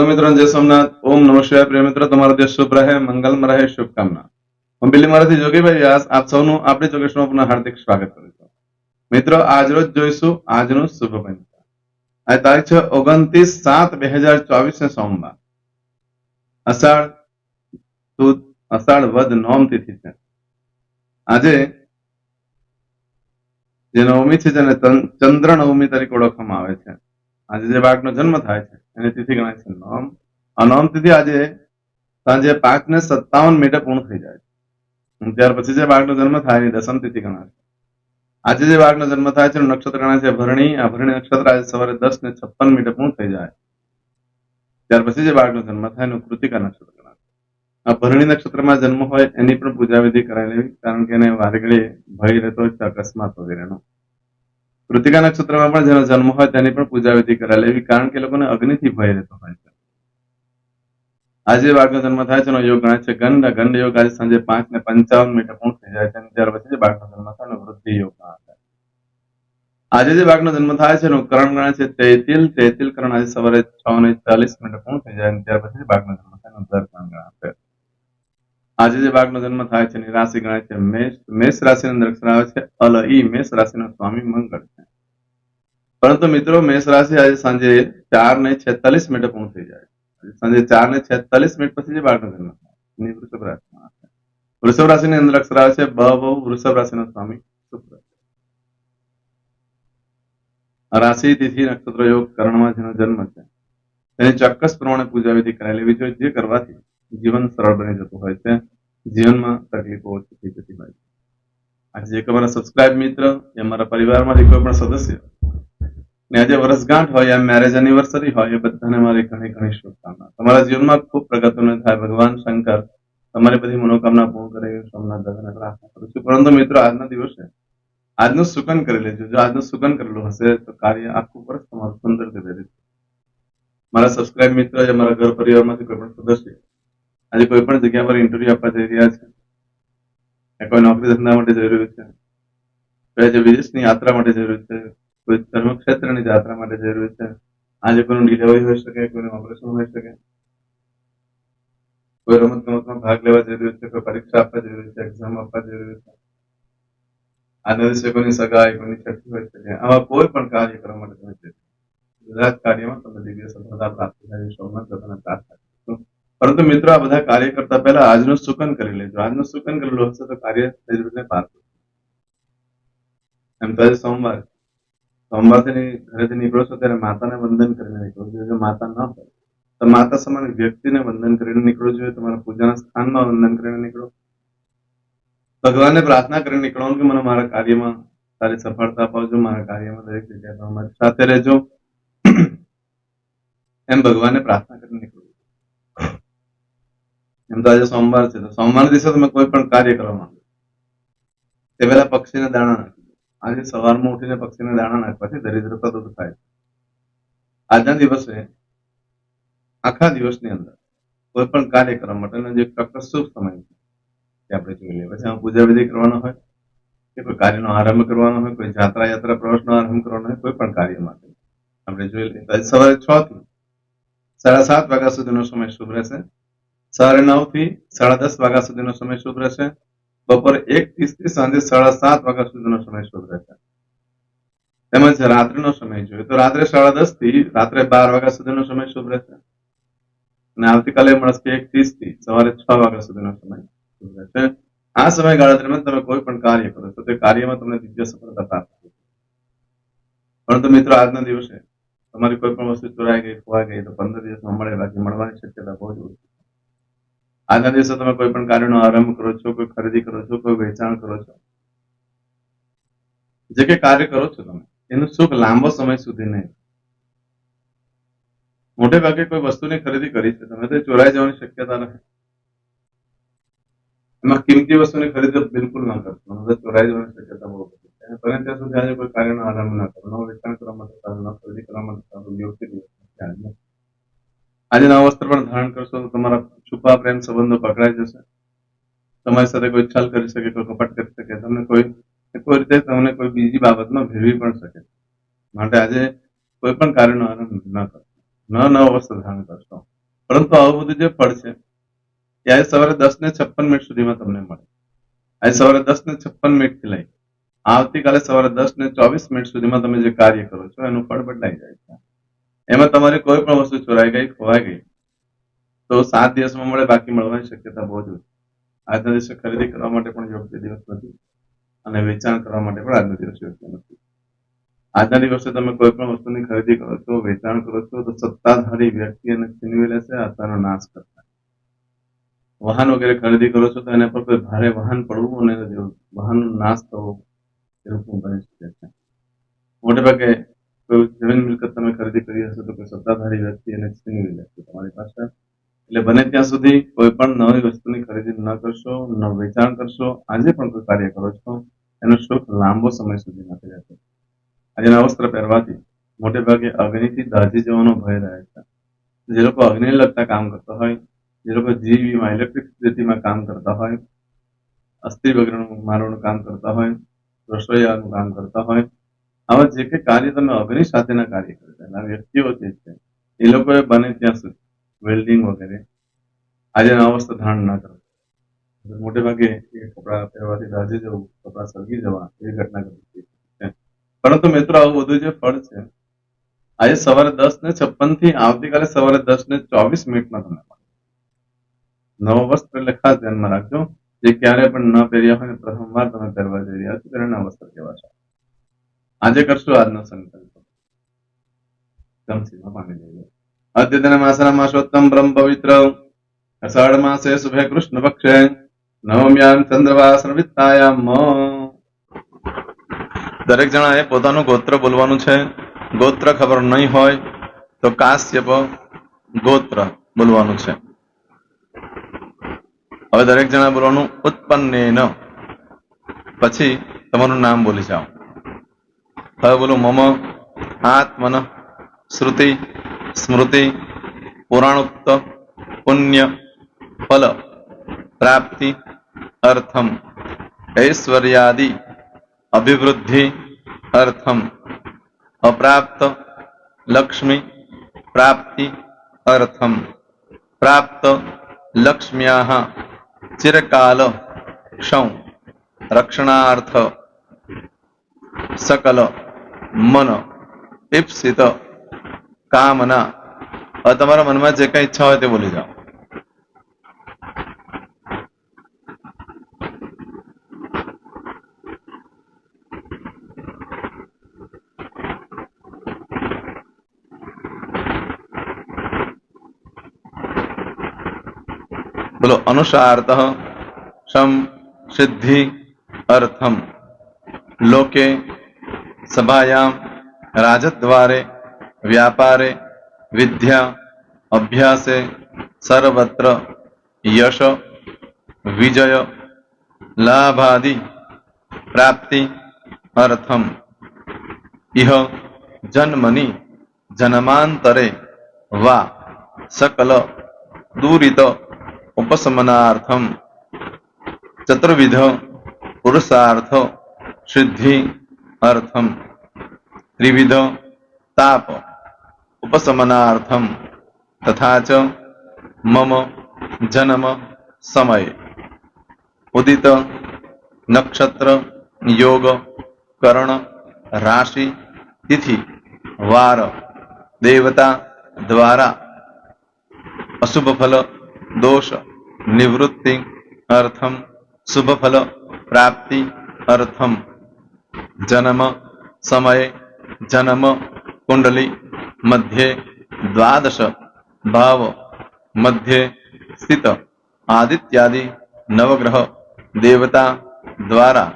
સૌ મિત્રો જય સોમનાથ. ઓમ નમઃ પ્રિય મિત્રો, તમારો દેશ શુભ રહે, મંગલમ રહે, શુભકામના. હું બિલ્લી મારાથી જોગીભાઈ વ્યાસ, આપ સૌનું આપણી ચોકેશમાં પુનઃ હાર્દિક સ્વાગત કરું છું. મિત્રો, આજરોજ જોઈશું આજનું શુભ પંચાંગ આ તારીખ છે ઓગણત્રીસ સાત બે હજાર ચોવીસ ને સોમવાર. અષાઢ સુદ, અષાઢ વદ નોમ તિથિ છે. આજે જે નવમી છે જેને ચંદ્ર નવમી તરીકે ઓળખવામાં આવે છે. આજે જે બાળકનો જન્મ થાય છે, એની તિથિ ગણાય છે નોમ આ નોમ તિથિ આજે સાંજે પાંચ ને સત્તાવન મિનિટે પૂર્ણ થઈ જાય છે. ત્યાર પછી જે બાળકનો જન્મ થાય એની દસમ તિથિ ગણાશે આજે જે બાળકનો જન્મ થાય છે નક્ષત્ર ગણાય છે ભરણી. આ ભરણી નક્ષત્ર આજે સવારે દસ ને છપ્પન મિનિટે પૂર્ણ થઈ જાય. ત્યાર પછી જે બાળકનો જન્મ થાય, એનું કૃતિકા નક્ષત્ર ગણાશે આ ભરણી નક્ષત્રમાં જન્મ હોય એની પણ પૂજા વિધિ કરાવી લેવી કારણ કે એને વારે ભય રહેતો હોય છે, અકસ્માત વગેરેનો. કૃતિકા નક્ષત્રમાં પણ જેનો જન્મ હોય તેની પણ પૂજા વિધિ કરાવી લેવી કારણ કે લોકોને અગ્નિથી ભય રહેતો હોય છે. આજે બાળકનો જન્મ થાય છે યોગ ગણાય છે ગંડ. ગંડ યોગ આજે સાંજે પાંચ ને પંચાવન મિનિટે પૂર્ણ થઈ જાય છે ત્યાર પછી બાળકનો જન્મ થાય વૃદ્ધિ યોગ આજે જે બાળકનો જન્મ થાય છે, એનું કરણ ગણાય છે તેતિલ. તેતિલ કરણ આજે સવારે છ ને ચાલીસ મિનિટે પૂર્ણ થઈ જાય ત્યાર પછી બાળકનો જન્મ થાય એનું દર કરણ ગણાશે આજે જે બાળકનો જન્મ થાય છે, એની રાશિ ગણાય છે મેષ. મેષ રાશિની અંદર અક્ષર આવે છે અલ. ઈ. મેષ રાશિનો સ્વામી મંગળ છે. પરંતુ મિત્રો, મેષ રાશિ આજે સાંજે ચાર ને છેતાલીસ મિનિટે થઈ જાય સાંજે ચાર ને છેતાલીસ મિનિટ પછી જે બાળકનો જન્મ થાય વૃષભ રાશિમાં વૃષભ રાશિની અંદર અક્ષર આવે છે બ બહુ વૃષભ રાશિનો સ્વામી શુક્ર. રાશિ, તિથિ, નક્ષત્ર, યોગ, કર્ણમાં જેનો જન્મ છે, તેની ચોક્કસ પ્રમાણે પૂજા વિધિ કરાવી લેવી જોઈએ, જે કરવાથી જીવન સરળ બની જતું હોય છે. જીવનમાં તકલીફો ઓછી થઈ જતી હોય છે. આજે એક અમારા સબસ્ક્રાઇબ મિત્ર કે અમારા પરિવારમાંથી કોઈ પણ સદસ્ય ને આજે વર્ષગાંઠ હોય યા મેરેજ એનિવર્સરી હોય, એ બધાને મારી ઘણી ઘણી શુભકામના. તમારા જીવનમાં ખૂબ પ્રગતિને થાય, ભગવાન શંકર, તમારી બધી મનોકામના પૂર્ણ કરે સોમનાથ દાદાને પ્રાર્થના કરું છું. પરંતુ મિત્રો, આજના દિવસે આજનું સુકન કરી લેજો. જો આજનું સુકન કરેલું હશે, તો કાર્ય આખું વર્ષ તમારું સુંદર રીતે રહેશે મારા સબસ્ક્રાઇબ મિત્ર જે મારા ઘર પરિવારમાંથી કોઈ પણ સદસ્ય આજે કોઈ પણ જગ્યા પર ઇન્ટરવ્યુ આપવા જઈ રહ્યા છે કોઈ નોકરી ધંધા માટે જઈ રહ્યું છે કોઈ જે વિદેશની યાત્રા માટે જઈ રહ્યું છે કોઈ ધર્મક્ષેત્રની યાત્રા માટે જઈ રહ્યું છે આજે કોઈનું ડિલિવરી હોઈ શકે કોઈનું ઓપરેશન હોઈ શકે કોઈ રમત ગમતમાં ભાગ લેવા જઈ રહ્યું છે કોઈ પરીક્ષા આપવા જઈ રહ્યું છે એક્ઝામ આપવા જઈ રહ્યું છે આજના દિવસે કોઈની સગાઈ કોઈની છઠ્ઠી હોઈ શકે આવા કોઈ પણ કાર્ય કરવા માટે તમે જઈ શકો. બધા જ કાર્યમાં તમને દિવ્ય સફળતા પ્રાપ્ત થાય એવી સોમનાથ દાદાને પ્રાર્થના કરું છું પરંતુ મિત્રો, આ બધા કાર્ય કરતા પહેલા આજનું સુકન કરી લેજો. આજનું સુકન કરેલું હશે તો કાર્ય તે જ રીતે પાર થશે. એમ તો આજે સોમવાર સોમવારથી ઘરેથી નીકળો છો ત્યારે માતાને વંદન કરીને નીકળો જોઈએ. માતા ન હોય, તો માતા સમાન વ્યક્તિને વંદન કરીને નીકળવું જોઈએ. તમારા પૂજાના સ્થાનમાં વંદન કરીને નીકળો. ભગવાનને પ્રાર્થના કરીને નીકળો કે મને મારા કાર્યમાં સારી સફળતા અપાવજો મારા કાર્યમાં દરેક જગ્યાએ અમારી સાથે રહેજો. એમ ભગવાનને પ્રાર્થના કરીને નીકળવું એમ તો આજે સોમવાર છે. તો સોમવારના દિવસે તમે કોઈ પણ કાર્ય કરવા માંગો તે પહેલા પક્ષીને દાણા આજે સવારમાં ઉઠીને પક્ષીને દાણા નાખવાથી દરિદ્રતા દૂર થાય આજના દિવસે, આખા દિવસની અંદર કોઈ પણ કાર્ય કરવા માટેનો જે ચોક્કસ શુભ સમય છે તે આપણે જોઈ લઈએ. પછી પૂજા વિધિ કરવાનો હોય, કે કોઈ કાર્યનો આરંભ કરવાનો હોય, કોઈ જાત્રા યાત્રા પ્રવાસનો આરંભ કરવાનો હોય, કોઈ પણ કાર્ય માટે. આપણે જોઈ લઈએ સવારે છ થી સાડા સાત વાગ્યા સુધીનો સમય શુભ રહેશે. સવારે નવથી સાડા દસ વાગ્યા સુધીનો સમય શુભ રહેશે. બપોરે એક ત્રીસથી સાંજે સાડા સાત વાગ્યા સુધીનો સમય શુભ રહેશે તેમજ રાત્રિનો સમય જોઈએ તો રાત્રે સાડા દસથી રાત્રે બાર વાગ્યા સુધીનો સમય શુભ રહેશે અને આવતીકાલે મળશે એક ત્રીસથી સવારે છ વાગ્યા સુધીનો સમય શુભ રહેશે આ સમયગાળા દરમિયાન તમે કોઈ પણ કાર્ય કરો છો, તે કાર્યમાં તમને દિવ્ય સફળતા પ્રાપ્ત થશે પરંતુ મિત્રો, આજના દિવસે તમારી કોઈ પણ વસ્તુ ચોરાઈ ગઈ, ખોવાઈ ગઈ, તો પંદર દિવસમાં મળે બાકી મળવાની શક્યતા બહુ જ ઓછી. આજના દિવસે તમે કોઈ પણ કાર્યનો આરંભ કરો છો, કોઈ ખરીદી કરો છો, કોઈ વેચાણ કરો છો? જે કે કાર્ય કરો છો તમે, એનું સુખ લાંબો સમય સુધી નહીં. મોટે ભાગે કોઈ વસ્તુની ખરીદી કરી છે, તમે તો ચોરાઈ જવાની શક્યતા નથી એમાં કિંમતી વસ્તુની ખરીદી બિલકુલ ના કરશો ચોરાઈ જવાની શક્યતા બહુ બધી છે. બને ત્યાં સુધી આજે કોઈ કાર્યનો આરંભ ના કરો વેચાણ કરવા માટે સારું ખરીદી કરવા માટે સારું યોગ્ય દિવસ. આજે નવા વસ્ત્ર પણ ધારણ કરશો તો તમારા છુપા પ્રેમ સંબંધો પકડાઈ જશે. તમારી સાથે કોઈ છલ કરી શકે, કોઈ કપટ કરી શકે, તમને કોઈ કોઈ રીતે તમને કોઈ બીજી બાબતમાં ભેળવી પણ શકે. માટે આજે કોઈ પણ કાર્યનો આરંભ ન કરશો ન નવ વસ્ત્ર ધારણ કરશો. પરંતુ આવું બધું જે ફળ છે, એ આજે સવારે દસ ને છપ્પન મિનિટ સુધીમાં તમને મળે. આજે સવારે દસ ને છપ્પન મિનિટથી લઈ આવતીકાલે સવારે દસ ને ચોવીસ મિનિટ સુધીમાં તમે જે કાર્ય કરો છો, એનું ફળ બદલાઈ જાય છે. એમાં તમારી કોઈ પણ વસ્તુ ચોરાઈ ગઈ, ખોવાઈ ગઈ, તો સાત દિવસમાં મળે, બાકી મળવાની શક્યતા બહુ જ આજના દિવસે ખરીદી કરવા માટે પણ યોગ્ય દિવસ નથી. અને વેચાણ કરવા માટે પણ આજનો દિવસ યોગ્ય નથી. આજના દિવસે તમે કોઈ પણ વસ્તુની ખરીદી કરો છો, વેચાણ કરો છો, તો સત્તાધારી વ્યક્તિ એને છીનવી લેશે એનો નાશ કરતા વાહન વગેરે ખરીદી કરો છો, તો એના પર કોઈ ભારે વાહન પડવું અને વાહનનો નાશ થવો એવું પણ બની શકે છે. મોટે ભાગે કોઈ જમીન મિલકત તમે ખરીદી કરી હશે તો કોઈ સત્તાધારી વ્યક્તિ એને છીનવી લેશે તમારી પાસે. એટલે બને ત્યાં સુધી કોઈ પણ નવી વસ્તુની ખરીદી ન કરશો, ન વેચાણ કરશો, આજે પણ કોઈ કાર્ય કરો છો, એનો સુખ લાંબો સમય સુધી નથી રહેતો. આજના વસ્ત્ર પહેરવાથી મોટે ભાગે અગ્નિથી દાઝી જવાનો ભય રહે છે. જે લોકો અગ્નિને લગતા કામ કરતા હોય, જે લોકો જીવીમાં ઇલેક્ટ્રિસિટીમાં કામ કરતા હોય, અસ્થિ વગેરેનું મારવાનું કામ કરતા હોય, રસોઈયાનું કામ કરતા હોય આવા જે કંઈ કાર્ય તમે અગ્નિ સાથેના કાર્ય કરતા એના વ્યક્તિઓ જે છે, એ લોકોએ બને ત્યાં સુધી. વેલ્ડિંગ વગેરે. આજે વસ્ત્ર ધારણ ના કરો. મોટે ભાગે એ કપડાં પહેરવાથી દાઝી જવું કપડાં સળગી જવા એવી ઘટના ઘટી પરંતુ મિત્રો, આવું બધું જે ફળ છે, આજે સવારે દસ ને છપ્પનથી આવતીકાલે સવારે દસ ને ચોવીસ મિનિટમાં મળે. નવો વસ્ત્ર એટલે ખાસ ધ્યાનમાં રાખજો. જે ક્યારે પણ ન પહેર્યા હોય પ્રથમવાર તમે પહેરવા જઈ રહ્યા છો તેને નવા વસ્ત્ર કહેવાશે. આજે કરશું આજનો સંકલ્પ. અદ્યતન માસના માસોત્તમ બ્રહ્મ પવિત્ર અષાઢ માસે શુભે કૃષ્ણ પક્ષે નવમ્યામ ચંદ્રવાસ વિત્તાયામ. દરેક જણાએ પોતાનું ગોત્ર બોલવાનું છે. ગોત્ર ખબર નહીં હોય તો કાશ્યપ ગોત્ર બોલવાનું છે. હવે દરેક જણા બોલવાનું ઉત્પન્નેન. પછી તમારું નામ બોલી જાઓ. હવે બોલો મમ આત્મન શ્રુતિ, સ્મૃતિ, પુરાણોક્ત, પુણ્ય, ફલ, પ્રાપ્તિ, અર્થમ, ઐશ્વર્યાદિ, અભિવૃદ્ધિ, અર્થમ, અપ્રાપ્ત, લક્ષ્મી, પ્રાપ્તિ, અર્થમ, પ્રાપ્ત લક્ષ્મ્યા ચિરકાલ, ક્ષૌ, રક્ષણાર્થ, સકલ મન, ઈપ્સિત, કામના. હવે તમારા મનમાં જે કઈ ઈચ્છા હોય તે બોલી જાઓ. બોલો અનુસાર્થ શમ સિદ્ધિ અર્થમ. લોકે સભાયામ રાજદ્વારે વ્યાપારે વિદ્યા અભ્યાસે સર્વત્ર યશ વિજય લાભાદિ પ્રાપ્તિ અર્થમ ઇહ જન્મની જન્માંતરે વા સકલ દૂરિત ઉપશમનાર્થમ ચતુર્વિધ પુરુષાર્થ સિદ્ધિ અર્થમ ત્રિવિધ તાપ ઉપશમનાર્થમ તથા ચ મમ જન્મ સમય ઉદિત નક્ષત્ર યોગ કરણ રાશિ તિથિ વાર દેવતા દ્વારા અશુભ ફલ દોષ નિવૃત્તિ અર્થમ શુભ ફલ પ્રાપ્તિ અર્થમ જન્મ સમય જન્મ કુંડલી મધ્યે દ્વાદશ ભાવ મધ્યે સ્થિત આદિત્યાદિ નવગ્રહ દેવતા દ્વારા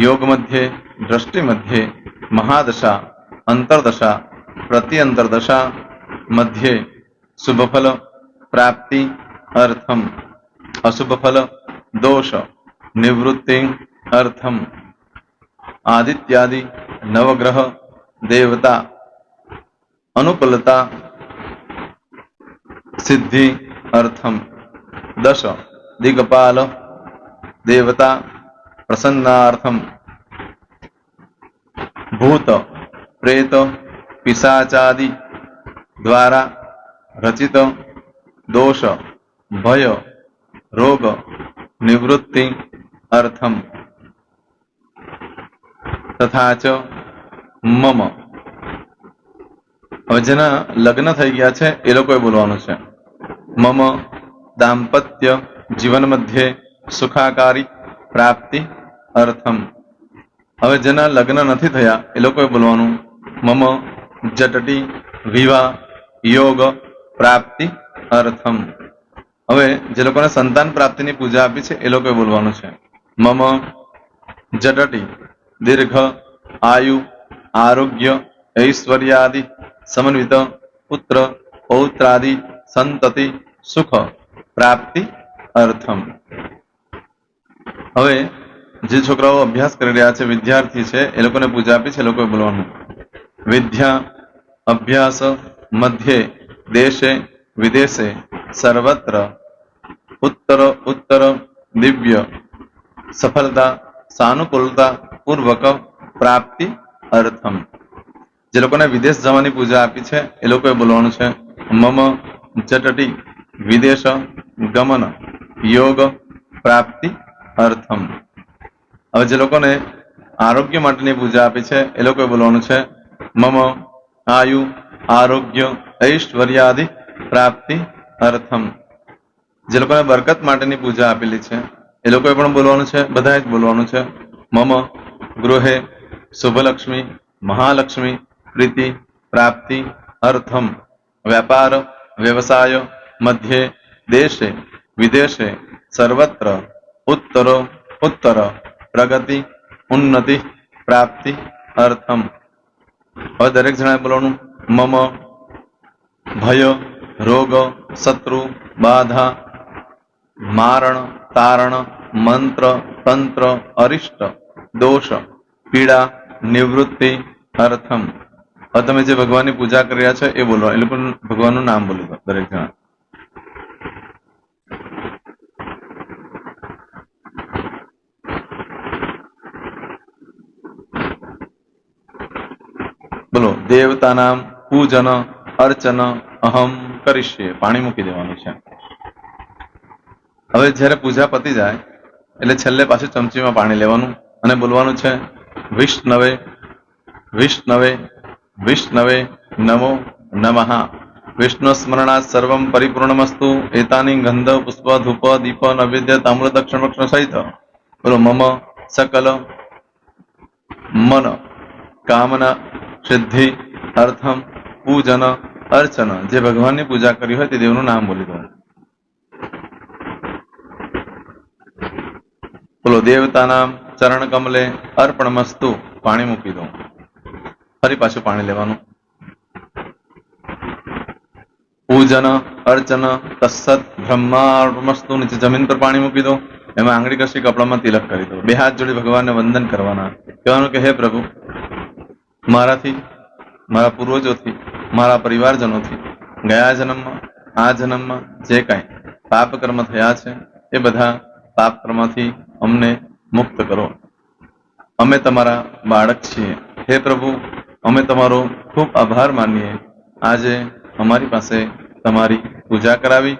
યોગ મધ્યે દ્રષ્ટિ મધ્યે મહાદશા અંતરદશા પ્રત્યંતરદશા મધ્યે શુભફલ પ્રાપ્તિ અર્થમ અશુભ ફલ દોષ નિવૃત્તિ અર્થમ આદિત્યાદિ નવગ્રહ દેવતા અનુકૂલતા સિદ્ધિ અર્થમ દશ દિગપાલ દેવતા પ્રસન્નાર્થમ ભૂત પ્રેત પિશાચાદિ દ્વારા રચિત દોષ ભય રોગ નિવૃત્તિ અર્થમ તથા ચ મમ. હવે જેના લગ્ન થઈ ગયા છે, એ લોકોએ બોલવાનું છે. મમ, દાંપત્ય જીવન મધ્યે સુખાકારી પ્રાપ્તિ અર્થમ. હવે જેના લગ્ન નથી થયા, એ લોકોએ બોલવાનું મમ, જટટી, વિવાહ, યોગ, પ્રાપ્તિ અર્થમ. હવે જે લોકોને સંતાન પ્રાપ્તિની પૂજા આપી છે, એ લોકોએ બોલવાનું છે. મમ, જટટી દીર્ઘ આયુ આરોગ્ય ઐશ્વર્યાદિ સમન્વિત પુત્ર પૌત્રાદિ સંતતિ સુખ પ્રાપ્તિ અર્થમ હવે જે છોકરાઓ અભ્યાસ કરી રહ્યા છે, વિદ્યાર્થી છે, એ લોકોને પૂજા આપી છે લોકોએ બોલવાનું. વિદ્યા, અભ્યાસ, મધ્યે, દેશે, વિદેશે, સર્વત્ર, ઉત્તર ઉત્તર, દિવ્ય, સફળતા, સાનુકૂળતા પૂર્વક પ્રાપ્તિ અર્થમ. જે લોકોને વિદેશ જવાની પૂજા આપી છે, એ લોકોએ બોલવાનું છે, મમ જટટી વિદેશ ગમન યોગ પ્રાપ્તિ અર્થમ. હવે જે લોકોને આરોગ્ય માટેની પૂજા આપી છે, એ લોકોએ બોલવાનું છે, મમ આયુ આરોગ્ય ઐશ્વર્યાદિ પ્રાપ્તિ અર્થમ. જે લોકોને બરકત માટેની પૂજા આપેલી છે, એ લોકોએ પણ બોલવાનું છે, બધાએ જ બોલવાનું છે, મમ ગૃહે શુભલક્ષ્મી મહાલક્ષ્મી પ્રીતિ પ્રાપ્તિ અર્થમ વ્યાપાર વ્યવસાય મધ્યે દેશે વિદેશે સર્વત્ર ઉત્તરો ઉત્તર પ્રગતિ ઉન્નતિ પ્રાપ્તિ અર્થમ હવે દરેક જણાએ બોલવાનું મમ ભય રોગ શત્રુ બાધા મારણ તારણ મંત્ર તંત્ર અરિષ્ટ દોષ પીડા નિવૃત્તિ અર્થમ. તમે જે ભગવાનની પૂજા કરી રહ્યા છો એ બોલો. એ લોકો ભગવાનનું નામ બોલો દરેક જણા. બોલો. દેવતાનામ પૂજન અર્ચન અહમ કરીશ્યે પાણી મૂકી દેવાનું છે. હવે જ્યારે પૂજા પતી જાય, એટલે છેલ્લે પાછું ચમચીમાં પાણી લેવાનું અને બોલવાનું છે વિષ્ણવે વિષ્ણવે વિષ્ણવે નમો નમઃ વિષ્ણુ સ્મરણા સર્વમ પરિપૂર્ણમસ્તુ એતાની ગંધ પુષ્પ ધૂપ દીપ નૈવેદ્ય તામ્ર દક્ષિણ વક્ષણ સહિત બોલો મમ સકલ મન કામના સિદ્ધિ અર્થમ પૂજન અર્ચન જે ભગવાનની પૂજા કરી હોય તે દેવનું નામ બોલી દો બોલો દેવતાના ચરણ કમલે અર્પણ મસ્તુ, પાણી મૂકી દો ફરી પાછું પાણી લેવાનું. પૂજન, અર્ચન તસ્સત બ્રહ્માર્પણમસ્તુ નીચે જમીન પર પાણી મૂકી દો એમાં આંગળી કશી કપડામાં તિલક કરી દો બે હાથ જોડી ભગવાનને વંદન કરવાના. કહેવાનું કે, હે પ્રભુ, મારાથી, મારા પૂર્વજોથી, મારા પરિવારજનોથી, ગયા જન્મમાં, આ જન્મમાં જે કાંઈ પાપ કર્મ થયા છે, એ બધા પાપ કર્મથી અમને મુક્ત કરો. અમે તમારા બાળક છીએ. હે પ્રભુ, અમે તમારો ખૂબ આભાર માનીએ. આજે અમારી પાસે તમારી પૂજા કરાવી.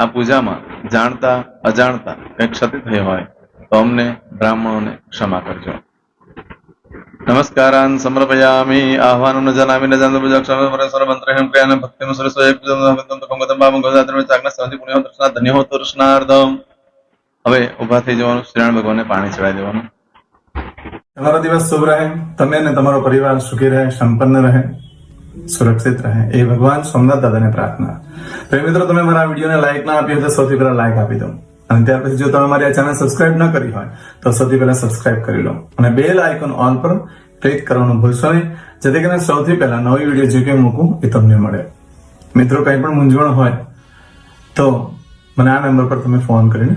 આ પૂજામાં જાણતા, અજાણતા કંઈક ક્ષતિ થઈ હોય તો અમને બ્રાહ્મણોને ક્ષમા કરજો. નમસ્કારાન, સમર્પયામિ આહ્વાનમ જનામિ ન જાનતો પૂજા ક્ષમ પરેશ્વર મંત્રહેમ ક્રિયાન ભક્તિમ સરસ્વ એક પૂજન તો કંગતમ બામ ગોદાત્ર ચાકના સંધિ પુણ્ય દર્શના ધન્ય તૃષ્ણાર્ધમ. હવે ઊભા થઈ જવાનું, શ્રીરામ ભગવાનને પાણી ચડાવી દેવાનું. તમારો દિવસ શુભ રહે, તમે અને તમારો પરિવાર સુખી રહે, સંપન્ન રહે, સુરક્ષિત રહે. એ ભગવાન સોમનાથ દાદાને પ્રાર્થના. તો મિત્રો, તમે મારા વિડીયોને લાઈક ના આપી તો સૌથી પહેલા લાઈક આપી દો. અને ત્યાર પછી જો તમે મારી આ ચેનલ સબસ્ક્રાઇબ ન કરી હોય, તો સૌથી પહેલા સબસ્ક્રાઇબ કરી લો. અને બેલ આઇકોન ઓન પર ક્લિક કરવાનું ભૂલશો નહીં, જેથી કરીને સૌથી પહેલા નવી વીડિયો જે કંઈ મૂકું, એ તમને મળે. મિત્રો, કંઈ પણ મૂંઝવણ હોય, તો મને આ નંબર પર તમે ફોન કરીને